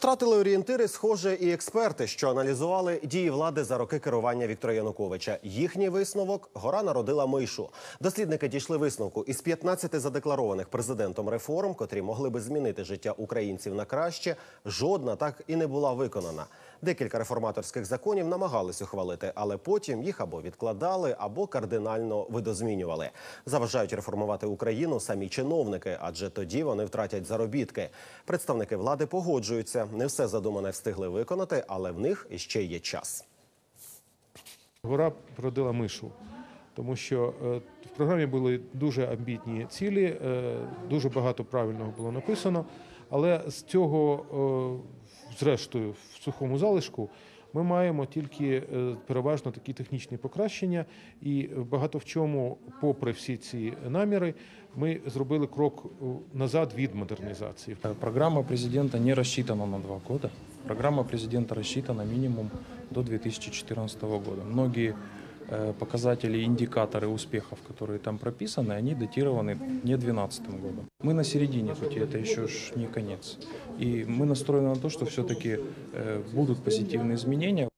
Втратили орієнтири, схоже, і експерти, що аналізували дії влади за роки керування Віктора Януковича. Їхній висновок гора народила мишу. Дослідники дійшли висновку із 15 задекларованих президентом реформ, котрі могли би змінити життя українців на краще. Жодна так і не була виконана. Декілька реформаторських законів намагались ухвалити, але потім їх або відкладали, або кардинально видозмінювали. Заважають реформувати Україну самі чиновники, адже тоді вони втратять заробітки. Представники влади погоджуються, не все задумане встигли виконати, але в них ще є час. Гора породила мишу, тому що е, в програмі були дуже амбітні цілі, е, дуже багато правильного було написано, але з цього, е, зрештою, в сухому залишку. Ми маємо тільки е, переважно такі технічні покращення, і багато в чому, попри всі ці наміри, ми зробили крок е, назад від модернізації. Э, Программа президента не рассчитана на два года. Программа президента рассчитана минимум до 2014 года. Многие э, показатели, индикаторы успехов, которые там прописаны, они датированы не 2012 годом. Мы на середине пути, это еще ж не конец. И мы настроены на то, что все-таки будут позитивные изменения.